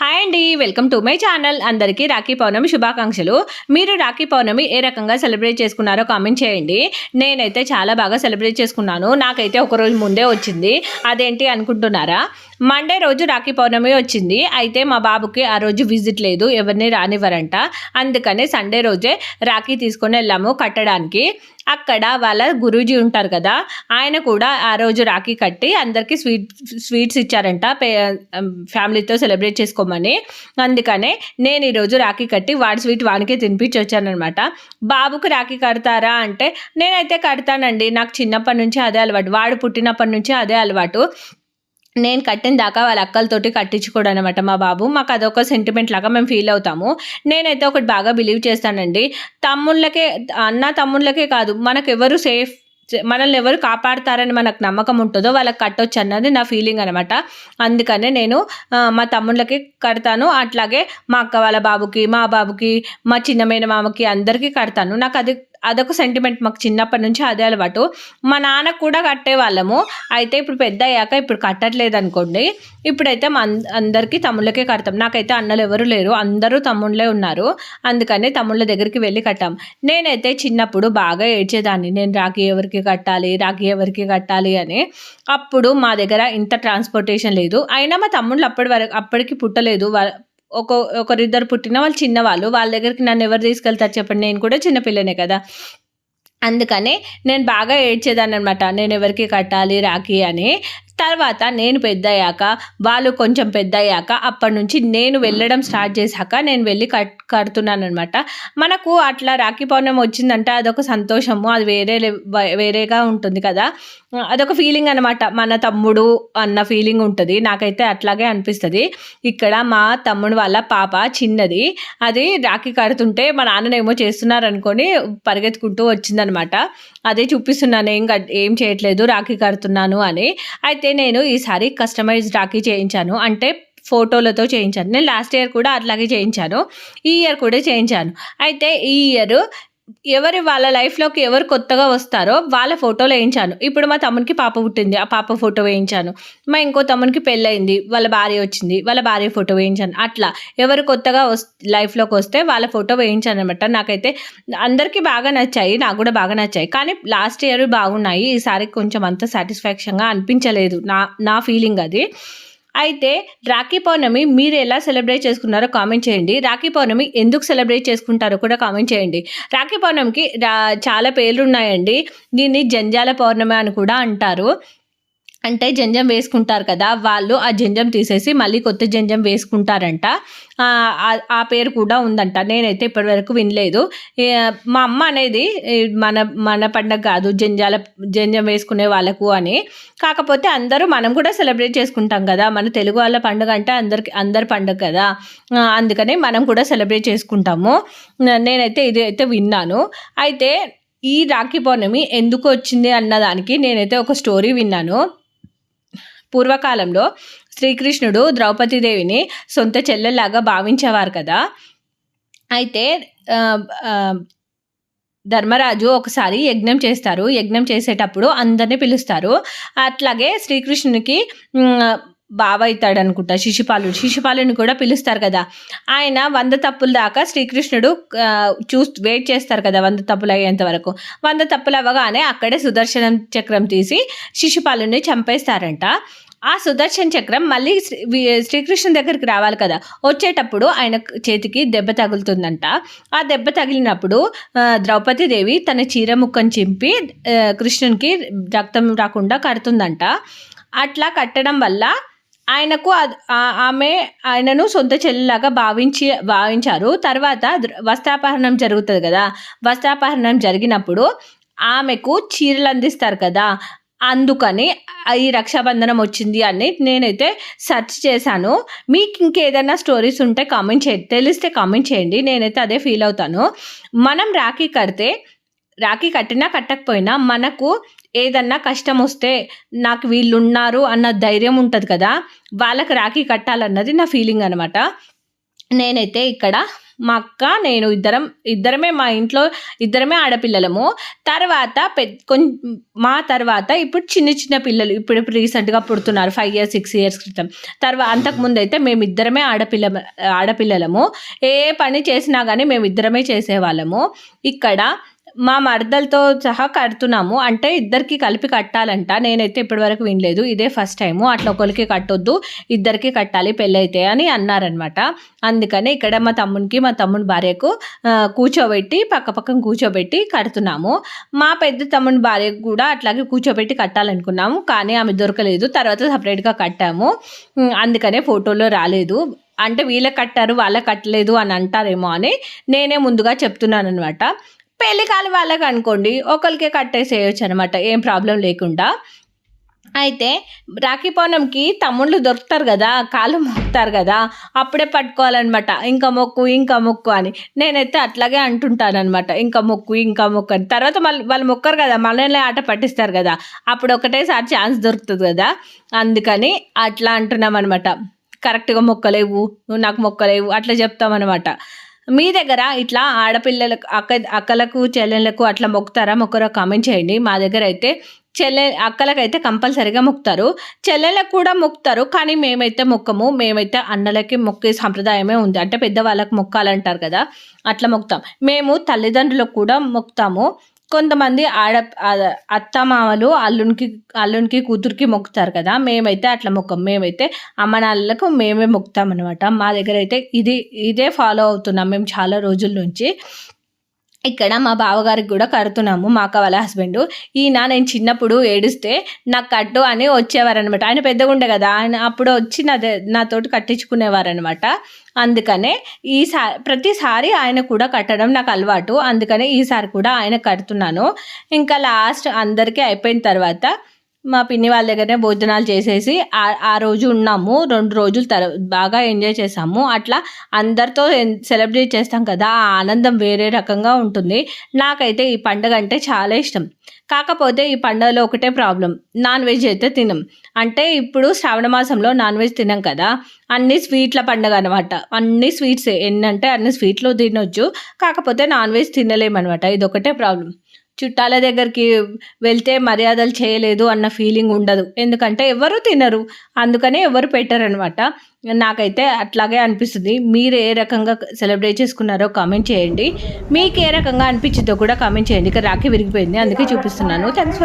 Hi అండి welcome to my channel. అందరికీ రాఖీ పౌర్ణమి శుభాకాంక్షలు. మీరు రాఖీ పౌర్ణమి ఏ రకంగా సెలబ్రేట్ చేసుకున్నారో కామెంట్ చేయండి. నేనైతే చాలా బాగా సెలబ్రేట్ చేసుకున్నాను. నాకైతే ఒకరోజు ముందే వచ్చింది. అదేంటి అనుకుంటున్నారా? మండే రోజు రాఖీ పౌర్ణమి వచ్చింది. అయితే మా బాబుకి ఆ రోజు విజిట్ లేదు. ఎవరిని రానివ్వరంట. అందుకనే సండే రోజే రాఖీ తీసుకొని వెళ్ళాము కట్టడానికి. అక్కడ వాళ్ళ గురూజీ ఉంటారు కదా ఆయన కూడా ఆ రోజు రాఖీ కట్టి అందరికీ స్వీట్ స్వీట్స్ ఇచ్చారంట పే ఫ్యామిలీతో సెలబ్రేట్ చేసుకోమని. అందుకనే నేను ఈరోజు రాఖీ కట్టి వాడి స్వీట్ వాడికే తినిపించి వచ్చానమాట బాబుకు రాఖీ కడతారా అంటే నేనైతే కడతానండి. నాకు చిన్నప్పటి నుంచి అదే అలవాటు వాడు పుట్టినప్పటి నుంచి అదే అలవాటు. నేను కట్టిన దాకా వాళ్ళ అక్కలతోటి కట్టించుకోడు అనమాట మా బాబు. మాకు అదొక సెంటిమెంట్ లాగా మేము ఫీల్ అవుతాము. నేనైతే ఒకటి బాగా బిలీవ్ చేస్తానండి. తమ్ముళ్ళకే అన్న తమ్ముళ్ళకే కాదు మనకు ఎవరు సేఫ్ మనల్ని ఎవరు కాపాడతారని మనకు నమ్మకం ఉంటుందో వాళ్ళకి కట్టొచ్చు అన్నది నా ఫీలింగ్ అనమాట అందుకనే నేను మా తమ్ముళ్ళకి కడతాను. అట్లాగే మా అక్క వాళ్ళ బాబుకి మా బాబుకి మా చిన్నమైన మామకి అందరికీ కడతాను. నాకు అది అదొక సెంటిమెంట్ మాకు చిన్నప్పటి నుంచి అదే అలవాటు. మా నాన్న కూడా కట్టేవాళ్ళము. అయితే ఇప్పుడు పెద్ద అయ్యాక ఇప్పుడు కట్టట్లేదు అనుకోండి ఇప్పుడైతే మా అందరికీ తమ్ముళ్ళకే కడతాం. నాకైతే అన్నలు ఎవరు లేరు. అందరూ తమ్ముళ్ళే ఉన్నారు. అందుకని తమ్ముళ్ళ దగ్గరికి వెళ్ళి కట్టాం. నేనైతే చిన్నప్పుడు బాగా ఏడ్చేదాన్ని. నేను రాఖీ ఎవరికి కట్టాలి రాఖీ ఎవరికి కట్టాలి అని. అప్పుడు మా దగ్గర ఇంత ట్రాన్స్పోర్టేషన్ లేదు. అయినా మా తమ్ముళ్ళు అప్పటి వరకు అప్పటికి పుట్టలేదు. ఒక ఒకరిద్దరు పుట్టిన వాళ్ళు చిన్నవాళ్ళు వాళ్ళ దగ్గరికి నన్ను ఎవరు తీసుకెళ్తారు చెప్పండి నేను కూడా చిన్నపిల్లనే కదా. అందుకని నేను బాగా ఏడ్చేదాన్ని అనమాట నేను ఎవరికి కట్టాలి రాఖీ అని. తర్వాత నేను పెద్దయ్యాక వాళ్ళు కొంచెం పెద్దయ్యాక అప్పటి నుంచి నేను వెళ్ళడం స్టార్ట్ చేశాక నేను వెళ్ళి కట్ కడుతున్నానమాట మనకు అట్లా రాఖీ పౌర్ణమి వచ్చిందంటే అదొక సంతోషము అది వేరే వే- వేరేగా ఉంటుంది కదా. అదొక ఫీలింగ్ అనమాట మన తమ్ముడు అన్న ఫీలింగ్ ఉంటుంది. నాకైతే అట్లాగే అనిపిస్తుంది. ఇక్కడ మా తమ్ముడు వాళ్ళ పాప చిన్నది అది రాఖీ కడుతుంటే మా నాన్ననేమో చేస్తున్నారు అనుకొని పరిగెత్తుకుంటూ వచ్చిందనమాట అదే చూపిస్తున్నాను ఏం ఏం చేయట్లేదు రాఖీ కడుతున్నాను అని. అయితే అయితే నేను ఈసారి కస్టమైజ్ రాఖీ చేయించాను. అంటే ఫోటోలతో చేయించాను. నేను లాస్ట్ ఇయర్ కూడా అట్లాగే చేయించాను. ఈ ఇయర్ కూడా చేయించాను. అయితే ఈ ఇయర్ ఎవరి వాళ్ళ లైఫ్లోకి ఎవరు కొత్తగా వస్తారో వాళ్ళ ఫోటోలు వేయించాను. ఇప్పుడు మా తమ్మునికి పాప పుట్టింది. ఆ పాప ఫోటో వేయించాను. మా ఇంకో తమ్మునికి పెళ్ళయింది. వాళ్ళ భార్య వచ్చింది. వాళ్ళ భార్య ఫోటో వేయించాను. అట్లా ఎవరు కొత్తగా వస్ లైఫ్లోకి వస్తే వాళ్ళ ఫోటో వేయించాను అనమాట నాకైతే అందరికీ బాగా నచ్చాయి. నాకు కూడా బాగా నచ్చాయి. కానీ లాస్ట్ ఇయర్ బాగున్నాయి. ఈసారి కొంచెం అంత సాటిస్ఫాక్షన్గా అనిపించలేదు. నా నా ఫీలింగ్ అది. అయితే రాఖీ పౌర్ణమి మీరు ఎలా సెలబ్రేట్ చేసుకున్నారో కామెంట్ చేయండి. రాఖీ పౌర్ణమి ఎందుకు సెలబ్రేట్ చేసుకుంటారో కూడా కామెంట్ చేయండి. రాఖీ పౌర్ణమికి రా చాలా పేర్లు ఉన్నాయండి దీన్ని జంజాల పౌర్ణమి అని కూడా అంటారు. అంటే జంజం వేసుకుంటారు కదా వాళ్ళు ఆ జంజం తీసేసి మళ్ళీ కొత్త జంజం వేసుకుంటారంట. ఆ, పేరు కూడా ఉందంట. నేనైతే ఇప్పటివరకు వినలేదు. మా అమ్మ అనేది మన మన పండగ కాదు జంజాల జంజం వేసుకునే వాళ్ళకు అని. కాకపోతే అందరూ మనం కూడా సెలబ్రేట్ చేసుకుంటాం కదా. మన తెలుగు వాళ్ళ పండుగ అంటే అందరికి అందరి పండుగ కదా. అందుకనే అందుకని మనం కూడా సెలబ్రేట్ చేసుకుంటాము. నేనైతే ఇది అయితే విన్నాను. అయితే ఈ రాఖీ పౌర్ణమి ఎందుకు వచ్చింది అన్నదానికి నేనైతే ఒక స్టోరీ విన్నాను. పూర్వకాలంలో శ్రీకృష్ణుడు ద్రౌపదీదేవిని సొంత చెల్లెల్లాగా భావించేవారు కదా. అయితే ధర్మరాజు ఒకసారి యజ్ఞం చేస్తారు. యజ్ఞం చేసేటప్పుడు అందరిని పిలుస్తారు. అట్లాగే శ్రీకృష్ణునికి బావ అవుతాడు అనుకుంటా శిశుపాలుడు. శిశుపాలుని కూడా పిలుస్తారు కదా. ఆయన వంద తప్పుల దాకా శ్రీకృష్ణుడు ఆ, చూస్ వెయిట్ చేస్తారు కదా వంద తప్పులు అయ్యేంత వరకు. వంద తప్పులు అవ్వగానే అక్కడే సుదర్శనం చక్రం తీసి శిశుపాలుని చంపేస్తారంట. ఆ సుదర్శన్ చక్రం మళ్ళీ శ్రీ శ్రీకృష్ణ దగ్గరికి రావాలి కదా. వచ్చేటప్పుడు ఆయన చేతికి దెబ్బ తగులుతుందంట. ఆ దెబ్బ తగిలినప్పుడు ద్రౌపదీదేవి తన చీర ముక్కను చింపి కృష్ణునికి రక్తం రాకుండా కడుతుందంట. అట్లా కట్టడం వల్ల ఆయనకు ఆమె ఆయనను సొంత చెల్లిలాగా భావించి భావించారు. తర్వాత వస్త్రాపహరణం జరుగుతుంది కదా. వస్త్రాపహరణం జరిగినప్పుడు ఆమెకు చీరలు అందిస్తారు కదా. అందుకని ఈ రక్షాబంధనం వచ్చింది అని నేనైతే సెర్చ్ చేశాను. మీకు ఇంకేదైనా స్టోరీస్ ఉంటే కామెంట్ చేయండి తెలిస్తే కామెంట్ చేయండి. నేనైతే అదే ఫీల్ అవుతాను. మనం రాఖీ కడితే రాఖీ కట్టినా కట్టకపోయినా మనకు ఏదన్నా కష్టం వస్తే నాకు వీళ్ళు ఉన్నారు అన్న ధైర్యం ఉంటుంది కదా వాళ్ళకి రాఖీ కట్టాలన్నది నా ఫీలింగ్ అనమాట నేనైతే ఇక్కడ మా అక్క నేను ఇద్దరం ఇద్దరమే మా ఇంట్లో ఇద్దరమే ఆడపిల్లలము. తర్వాత పెద్ద కొంచెం మా తర్వాత ఇప్పుడు చిన్న చిన్న పిల్లలు ఇప్పుడు ఇప్పుడు రీసెంట్గా పుడుతున్నారు ఫైవ్ ఇయర్స్ సిక్స్ ఇయర్స్ క్రితం. తర్వాత అంతకుముందు అయితే మేము ఇద్దరమే ఆడపిల్ల ఆడపిల్లలము. ఏ పని చేసినా కానీ మేము ఇద్దరమే చేసేవాళ్ళము. ఇక్కడ మా మరదలతో సహా కడుతున్నాము. అంటే ఇద్దరికి కలిపి కట్టాలంట. నేనైతే ఇప్పటివరకు వినలేదు. ఇదే ఫస్ట్ టైము. అట్లా ఒకరికి కట్టొద్దు. ఇద్దరికి కట్టాలి. పెళ్ళైతే అని అన్నారనమాట. అందుకని ఇక్కడ మా తమ్మునికి మా తమ్ముని భార్యకు కూర్చోబెట్టి పక్క పక్కన కూర్చోబెట్టి కడుతున్నాము. మా పెద్ద తమ్ముని భార్యకు కూడా అట్లాగే కూర్చోబెట్టి కట్టాలనుకున్నాము. కానీ ఆమె దొరకలేదు. తర్వాత సపరేట్గా కట్టాము. అందుకనే ఫోటోలో రాలేదు. అంటే వీళ్ళ కట్టారు వాళ్ళ కట్టలేదు అని అంటారేమో అని నేనే ముందుగా చెప్తున్నాను అనమాట పెళ్ళి కాని వాళ్ళకి అనుకోండి ఒకరికే కట్టేసేయచ్చు అనమాట ఏం ప్రాబ్లం లేకుండా. అయితే రాఖీ పౌర్ణమికి తమ్ముళ్ళు దొరుకుతారు కదా కాళ్ళు మొక్కుతారు కదా అప్పుడే పట్టుకోవాలన్నమాట ఇంకా మొక్కు ఇంకా మొక్కు అని. నేనైతే అట్లాగే అంటుంటానమాట ఇంకా మొక్కు ఇంకా మొక్కు అని. తర్వాత మళ్ళీ వాళ్ళు మొక్కరు కదా మనల్ని ఆట పట్టిస్తారు కదా అప్పుడు ఒకటేసారి ఛాన్స్ దొరుకుతుంది కదా అందుకని అట్లా అంటున్నాం అనమాట కరెక్ట్గా మొక్కలేవు నువ్వు నాకు మొక్కలేవు అట్లా చెప్తామన్నమాట. మీ దగ్గర ఇట్లా ఆడపిల్లలకు అక్క అక్కలకు చెల్లెళ్ళకు అట్లా మొక్కుతారా? మొక్కరో? కామెంట్ చేయండి. మా దగ్గర అయితే చెల్లె అక్కలకైతే కంపల్సరీగా మొక్కుతారు. చెల్లెలకు కూడా మొక్కుతారు కానీ మేమైతే మొక్కము. మేమైతే అన్నలకి మొక్కే సంప్రదాయమే ఉంది. అంటే పెద్దవాళ్ళకి మొక్కాలంటారు కదా అట్లా మొక్కుతాం. మేము తల్లిదండ్రులకు కూడా మొక్కుతాము. కొంతమంది ఆడ అత్తమామలు అల్లునికి అల్లునికి కూతురికి మొక్కుతారు కదా. మేమైతే అట్లా మొక్కం. మేమైతే అమ్మ నాన్నలకు మేమే మొక్కుతాం అనమాట మా దగ్గర అయితే ఇది ఇదే ఫాలో అవుతున్నాం మేము చాలా రోజుల నుంచి. ఇక్కడ మా బావగారికి కూడా కడుతున్నాము మా అక్క వాళ్ళ హస్బెండ్. ఈయన నేను చిన్నప్పుడు ఏడిస్తే నాకు కట్టు అని వచ్చేవారనమాట ఆయన పెద్దగా ఉండే కదా ఆయన అప్పుడు వచ్చి నా ద- నాతోటి కట్టించుకునేవారనమాట అందుకనే ఈసారి ప్రతిసారి ఆయన కూడా కట్టడం నాకు అలవాటు. అందుకనే ఈసారి కూడా ఆయన కడుతున్నాను. ఇంకా లాస్ట్ అందరికీ అయిపోయిన తర్వాత మా పిన్ని వాళ్ళ దగ్గరనే భోజనాలు చేసేసి ఆ ఆ రోజు ఉన్నాము. రెండు రోజులు తర బాగా ఎంజాయ్ చేసాము అట్లా అందరితో సెలబ్రేట్ చేస్తాం కదా ఆ ఆనందం వేరే రకంగా ఉంటుంది. నాకైతే ఈ పండుగ అంటే చాలా ఇష్టం. కాకపోతే ఈ పండుగలో ఒకటే ప్రాబ్లం. నాన్ వెజ్ అయితే తినం. అంటే ఇప్పుడు శ్రావణ మాసంలో నాన్ వెజ్ తినం కదా అన్ని స్వీట్ల పండుగ అనమాట అన్ని స్వీట్స్. ఎన్నంటే అన్ని స్వీట్లు తినొచ్చు. కాకపోతే నాన్ వెజ్ తినలేమన్నమాట. ఇది ఒకటే ప్రాబ్లం. చుట్టాల దగ్గరికి వెళ్తే మర్యాదలు చేయలేదు అన్న ఫీలింగ్ ఉండదు. ఎందుకంటే ఎవరు తినరు. అందుకనే ఎవరు పెట్టరనమాట నాకైతే అట్లాగే అనిపిస్తుంది. మీరు ఏ రకంగా సెలబ్రేట్ చేసుకున్నారో కామెంట్ చేయండి. మీకు ఏ రకంగా అనిపించిందో కూడా కామెంట్ చేయండి. ఇక రాఖీ విరిగిపోయింది. అందుకే చూపిస్తున్నాను. Thanks for